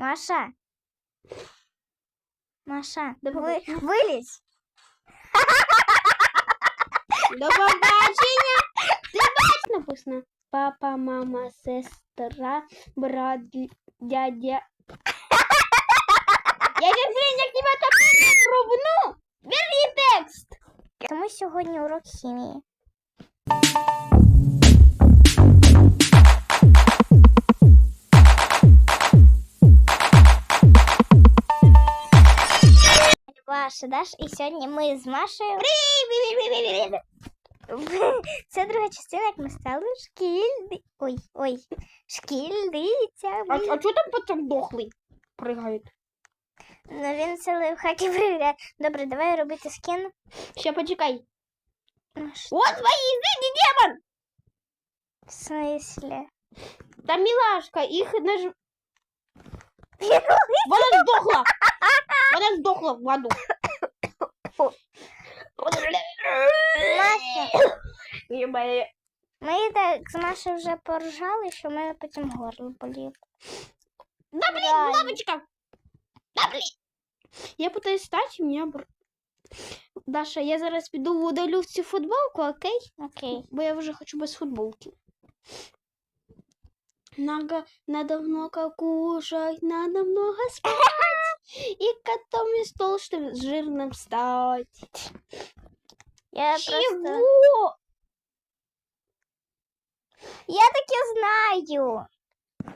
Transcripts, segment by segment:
Маша. Маша, До ви, побачення. вилізь. До побачення. Ти бачиш написано папа, мама, сестра, брат, дядя. Я сейчас, блин, я к тебе так рубну. Верни текст. Тому сьогодні урок хімії. Ваша, Даш, і сьогодні ми з Машею. Це друга частина, як ми стали шкільни. Ой, ой, шкільницями. А, а что там потом дохлый прыгает? Ну він це лайфхаки перевіряє. Добре, давай робити скін. Сейчас почекай. Ну, що Вот твои языки, демон! В смысле? Там милашка, их наж... Она сдохла! Она сдохла в аду. Маша, ми так з Машею вже поржали, що в мене потім горло боліло. Да блин, Реально. лапочка! Да блин! Я пытаюсь встать, у меня... бр- Даша, я зараз піду удалю в цю футболку, окей? Окей. Бо я вже хочу без футболки. Надо, надо много кушать, надо много спать. И котом и чтобы жирным стать. Я просто... Чего? Я таки знаю.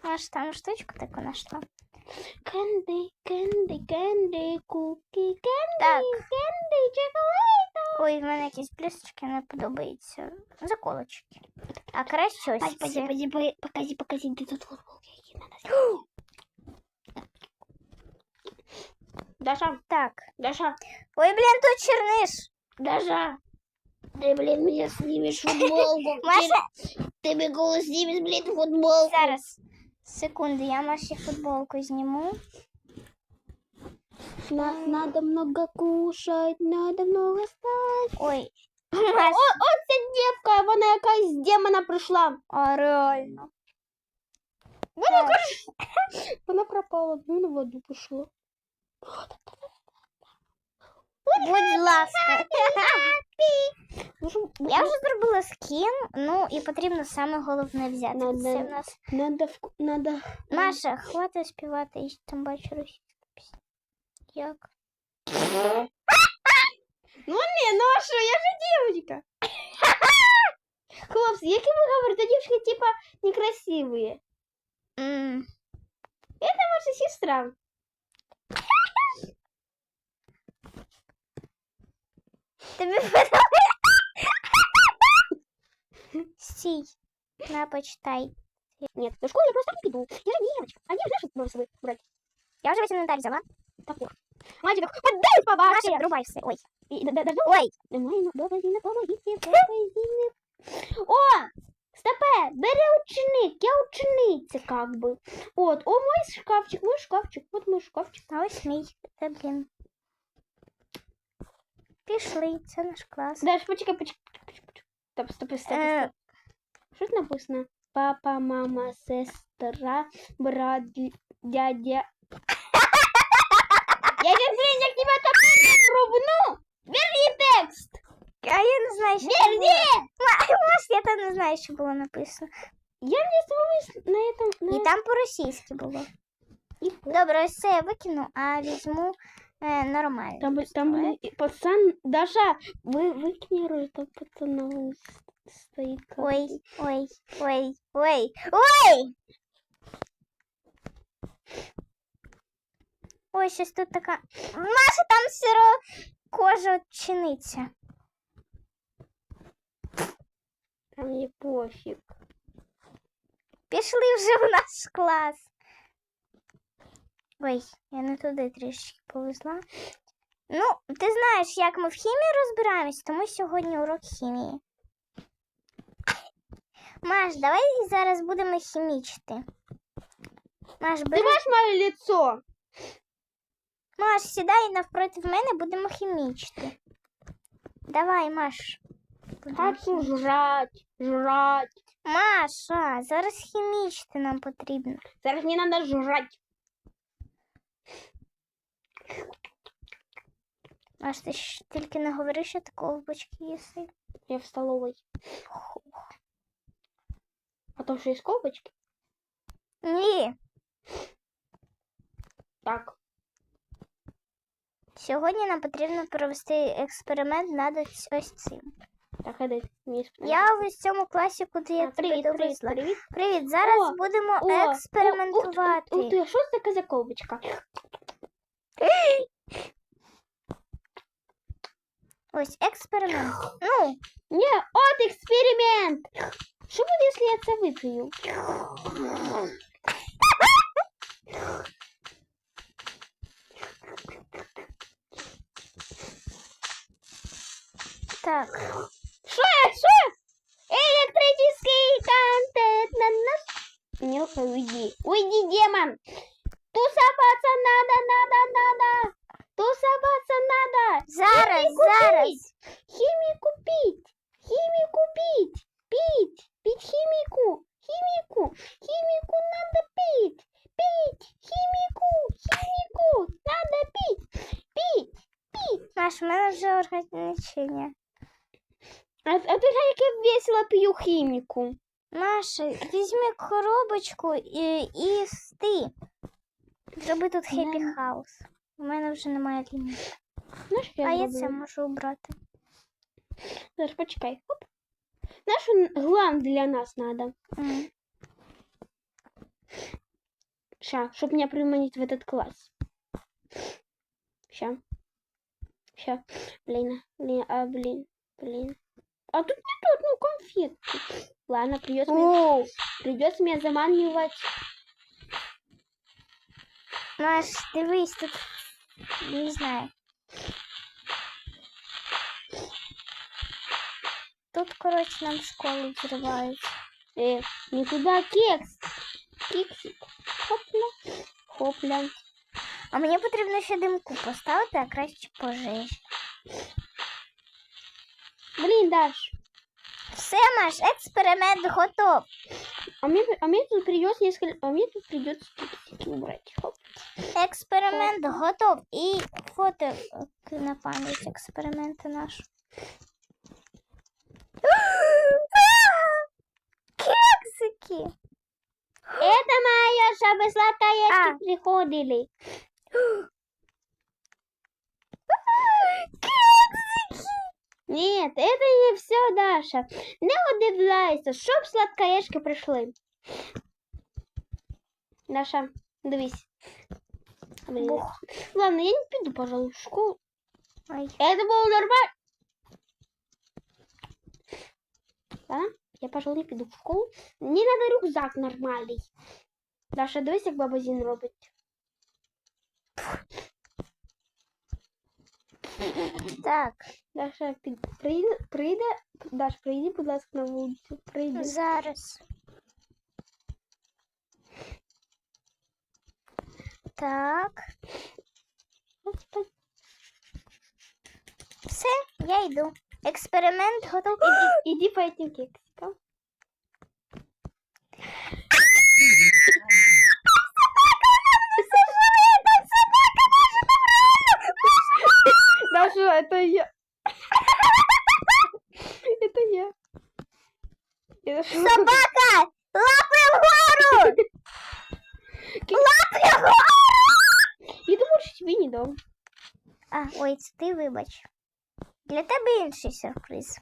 Маш, там штучку таку нашла. Кэнди, кэнди, кэнди, куки, кэнди, Так. кэнди, чоколад. Ой, в мене якісь блісточки не подобаються. Заколочки. А краще ось Пойди, пойди, ці. пойди, пойди, покажи, покажи, где тут футболки. какие надо снять. Даша, Так. Даша, Ой, блін, тут черниш. Даша. Ты, блин, мне снимешь футболку. Маша, Ты мне голос снимешь, блин, футболку. зараз. Секунду, я Маші футболку зніму. На- надо много кушать, надо много спать. Ой. О, Маш, от ця дівка, вона якась з демона прийшла. а реально. Вона Так. каже, вона пропала, ну на воду пішла. Будь ласка. Ну, що, Я вже зробила скін, ну і потрібно саме головне взяти. Надо- Це в нас Надо, вку- надо. Маша, хватить співати, я там бачу російську пісню. Як? Ну не, ну а що, я же девочка. Хлопці, як ви говорите, дівчатки, типа, некрасивые. М, Ваша сестра. Тобі подобається? Стій, на почитай. Нет, до школы я просто не иду. Я же девочка. А я же собой брать? Я весь інвентар взяла. Топор. Мальчиков, отдай по Маша, врубай все. Ой, И, да, да, да, ой, Давай, ну, помогите, помогите, помогите. О, стопе, бери ученик, я учениця, как бы. Вот, о, мой шкафчик, мой шкафчик, вот мой шкафчик. а ось мій. Це, блін. Пішли, це наш клас. Даш, почекай, почекай, почекай, почекай. Стоп, стоп, стоп, стоп. Е, Что тут написано? Папа, мама, сестра, брат, дядя. Я сейчас, блин, я к тебе так рубну. Верни текст. А я не знаю, що там було. Верни. Маш, я там не знаю, що було написано. Я мне с вами на этом... На... І там по-російськи було. І Добре, ось це я викину, а візьму е, нормально. Там, там был пацан, Даша, вы выкини этого пацана с- стоит. как Ой, ой, ой, ой, ой! Ой, щось тут така. Маша, там сиро кожа чиниться. А мне пофиг. Пішли вже в наш клас. Ой, я не туди трішки повезла. Ну, ти знаєш, як ми в хімії розбираємось, тому сьогодні урок хімії. Маш, давай зараз будемо хімічити. Маш, бери. можешь мое лицо? Маш, сідай навпроти мене, будемо хімічити. Давай, Маш. Хочу жрать, жрать. Маша, зараз хімічити нам потрібно. Зараз мне надо жрать. Маш, ти ж тільки не говори, що ти ковбочки їси. Я в столовой. А то что есть колбочки? Ні. Так. Сьогодні нам потрібно провести експеримент над ось- ось цим. Так, де не Я в цьому класі, куди я А, привіт, тебе привіт, довезла. привіт. Привіт, зараз О, будемо О, Ух, експериментувати. ух ти, а що це таке за колбочка? Ось експеримент. Ну, Ні, от експеримент! Що буде, якщо я це вип'ю? так. Що? Що? Электрический контент на нас. Милка, уйди. Уйди, демон. Тусоваться надо, надо, надо. Тусоваться надо. Зараз, Хімію зараз. купить. Химию купить. Химию купить. Пить. Пить химику. Химику. Химику надо пить. Пить. Химику. Химику. Надо пить. Пить. Маш, у мене вже органічення. А, а ти глянь, як я весело п'ю хіміку. Маша, візьми коробочку і, і сти. Зроби тут хеппі Не. хаус. У мене вже немає ліміту. Знаєш, як А я зроблю? це можу обрати. Зараз почекай. Хоп. Знаєш, що глам для нас надо. М. Ща, щоб меня приманить в этот класс. Ща. Ща. Блин, блин, а блин, блин. А тут нету одну конфетку. Ладно, придется, мне, придется меня заманивать. Маш, дивись, тут не знаю. Тут, коротше, нам школу взривають. Э, не туда кекс. Кексик. Хопля. Хопля. А мені потрібно ще димку поставити, а краще пожежі. Блин, Даш. Все, Маш, експеримент готов. А мне, а мне тут придется несколько... А мне тут придется кексики убрать. Хоп. Експеримент готов. І фото е, на пам'ять експерименту наш. Кексики! Это моя, чтобы сладкоежки А. приходили. Кексики! Нет, это не все, Даша. Не удивляйся, щоб сладкоежки прийшли. Даша, дивись. Блін. Бух. Ладно, я не піду, пожалуй, в школу. Ой. Это было нормально. Ладно, я, пожалуй, не піду в школу. Мені надо рюкзак нормальний. Даша, дивись, як баба Зін робить. Так, Даша, під... прийде, прийде, Даш, прийди, будь ласка, на вулицю. Прийди. зараз. Так, все, я йду. Експеримент готов. Иди, иди по этим кексикам. Даша, это я. Это я. Я Даша, Собака! Лапи вгору! Лапи вгору! Я думаю, що тобі не дам. А, ой, це ти вибач. Для тебе інший сюрприз.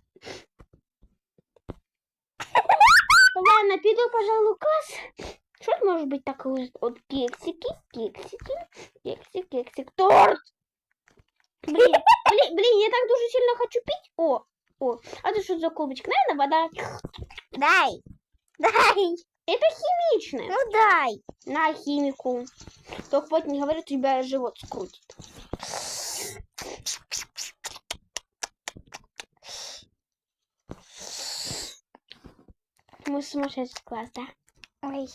Ладно, піду, пожалуй, в класс. Что это может быть такое? Вот кексики, кексики, кексик, кексик, торт. Блин, блин, блин, я так дуже сильно хочу пить. О, о, а ты что за колбочка? Наверное, вода. Дай! Дай! Это химичное. Ну дай! На химику. Только вот не говори, у тебя живот скрутит. Мы сумасшедший класс, да? Ой.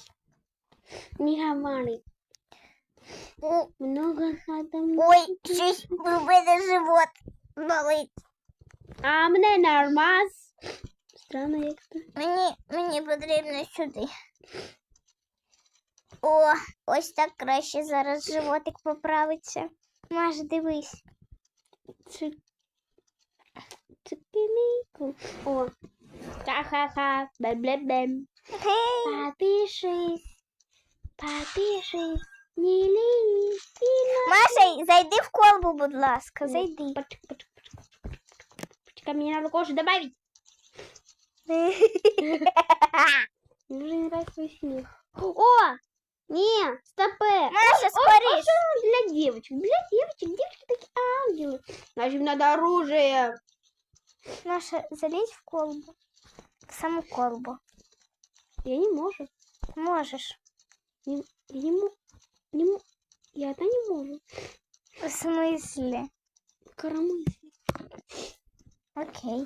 Не говори. Много надо. Ой, щось у мене живот болить. А мне нормас. Странно, як це. Мені, мені потрібно сюди. О, ось так краще зараз животик поправиться. Маш, дивись. Цик... Цикелейку. О. Ха-ха-ха. Бем-бем-бем. Гей, Подпишись. Подпишись. Не ленись. И Маша, зайди в колбу, будь ласка, зайди. Почек, почек, почек, почек, почек. Почекай, мне надо кожу добавить. Мне уже не нравится свой смех. О! Не, стопе. Маша, О, скоріш. а для девочек. Для девочек. Девочки такие ангелы. Значит, надо оружие. Маша, залізь в колбу. В саму колбу. Я не могу. Можеш. Я не могу. Не мо- Я это не могу. В смислі? Коромысле. Окей.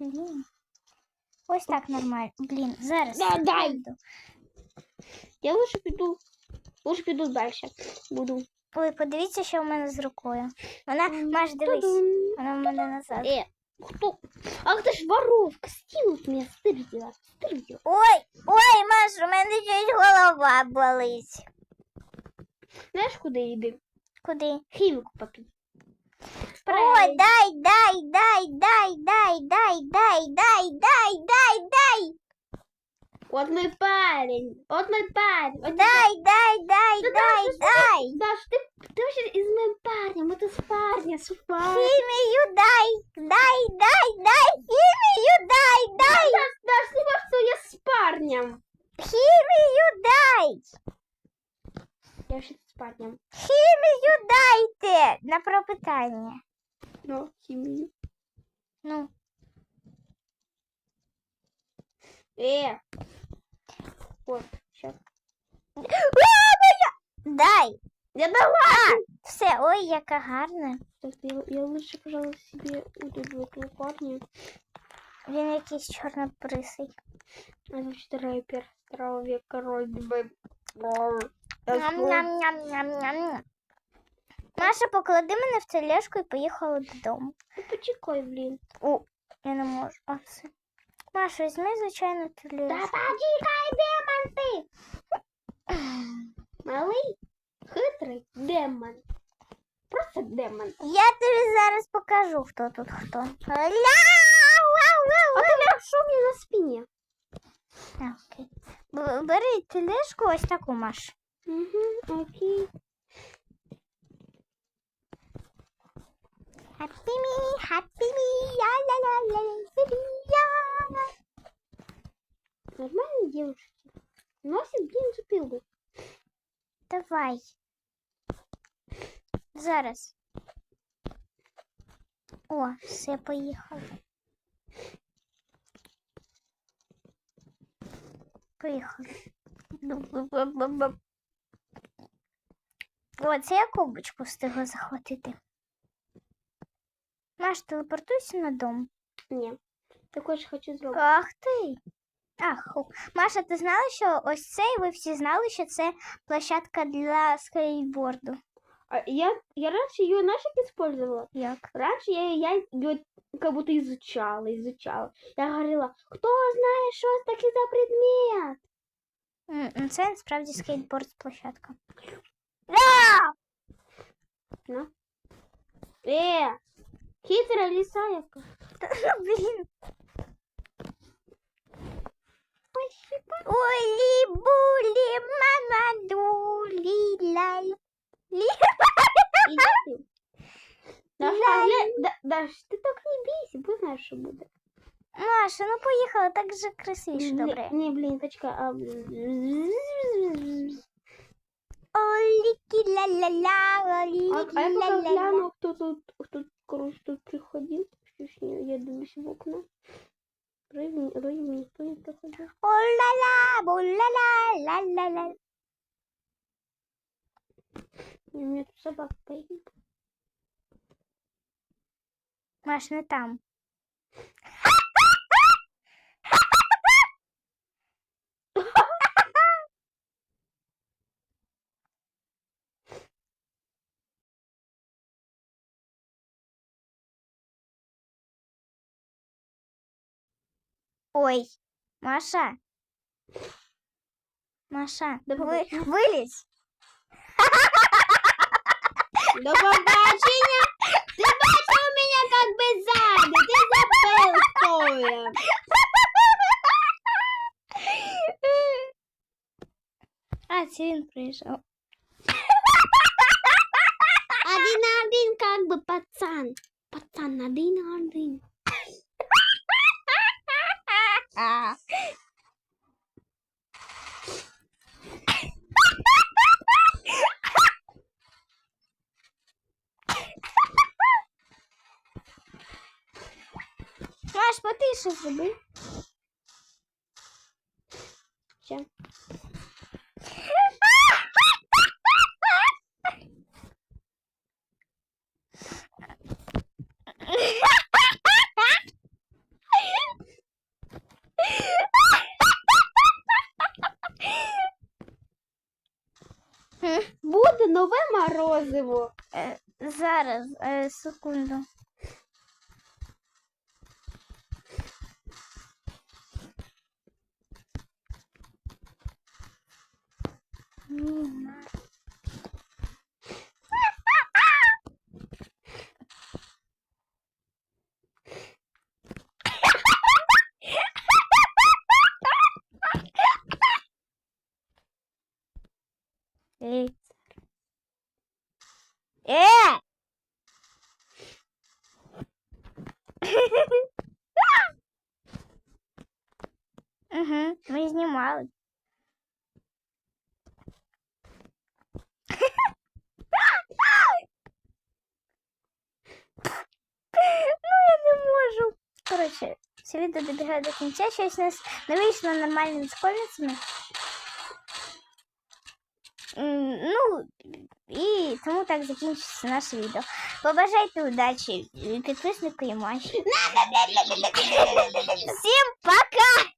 Блін. Ось так нормально. Блін, зараз. Да, дай. секунду. Я лучше пойду. Лучше пойду дальше. Буду. Ой, подивіться, що в мене з рукою. Вона, Маш, дивись, Тудум. вона в мене назад. Э, кто? Ах ты ж воровка. Стянут меня. Стырдила. Стырдила. Ой, ой, Маш, у мене чуть голова болить. Знаешь, куда иди? Куди? Химику попить. Ой, дай, дай, дай, дай, дай, дай, дай, дай, дай, дай, дай, Вот мой парень. Вот мой парень. Вот дай, дай, дай, Да дай, Даша, дай. Даш, ты, ты вообще из моим парнем. Это с парня, с парня. Хімію дай, дай, дай, дай, хімію дай, дай, Даш, Даш, не можешь, что я с парнем. хімію дай, Я вообще с парнем. хімію дайте на пропитання. Но химию. Ну, Э. Вот, сейчас. дай. Я дала. Все, ой, яка гарна. Так, я, я лучше, пожалуй, себе вот эту вот парня. Він якийсь чорнобрисий. Это вообще рэпер второго века Ройдбэ. Ням-ням-ням-ням-ням. Маша, поклади мене в тележку і поїхала додому. Ну, почекай, блин. О, я не можу. Оце. Маша, візьми, звичайно, Да тележку. почекай, демон ты! Малый, хитрый демон. Просто демон. Я тобі зараз покажу, хто тут хто. Ля! А ты ляжешь у меня на спине. А, окей. Б- Бери тележку ось таку, Маш. Угу, окей. Happy me, happy me, я ля ля ля ля Нормальные девушки. Носит бензопилу. Давай. Зараз. О, все, поїхали. Поїхали. О, це я кубочку встигла захватити. Маш, телепортуйся на дом. Не. Такой же хочу сделать. Ах ти. Ах. Маша, ти знала, що ось це, і ви всі знали, що це площадка для скейтборду. А я, я раньше ее, знаешь, как использовала? Як? Раньше я, я ее как будто изучала, изучала. Я говорила, кто знает, что это таки за предмет? М, ну, Це насправді скейтборд площадка. Да! Ну. Э, хитрая лисаевка. Ну, блін. Ой, лі-булі, мама дулі, лай. Лі... Иди ты. Даша, гля- да, Даш, ты так не бейся, бо знаешь, что будет. Маша, ну поїхала, так же красивіше, Не- добре. Не, блин, точка. А... Олики, ля-ля-ля, олики, а, а я пока кто тут, кто, короче, тут приходил. Чуть не, я думаюсь в окна. Рейми, Рейми, никто не проходил. О-ла-ла, бу-ла-ла, ла-ла-ла. У меня тут собак поедет. Маш, не ну там. Ой, Маша. Маша, До вы, вылезь. До побачення. Ти бачив мене як би ззаді. Ти забив, хто я. А, це він прийшов. Один на один, как бы пацан. Пацан, один на один. А. Маш, потише зроби. Ще. Буде нове морозиво. Е, Зараз, е, секунду. Ей. Е! Угу, ми знімали. Ну, я не можу. Коротше, це відео добігає до кінця. Щось у нас не вийшло нормальними школьницями. М, Ну, і тому так закінчиться наше відео. Побажайте удачі підписнику і Маші. Всім пока!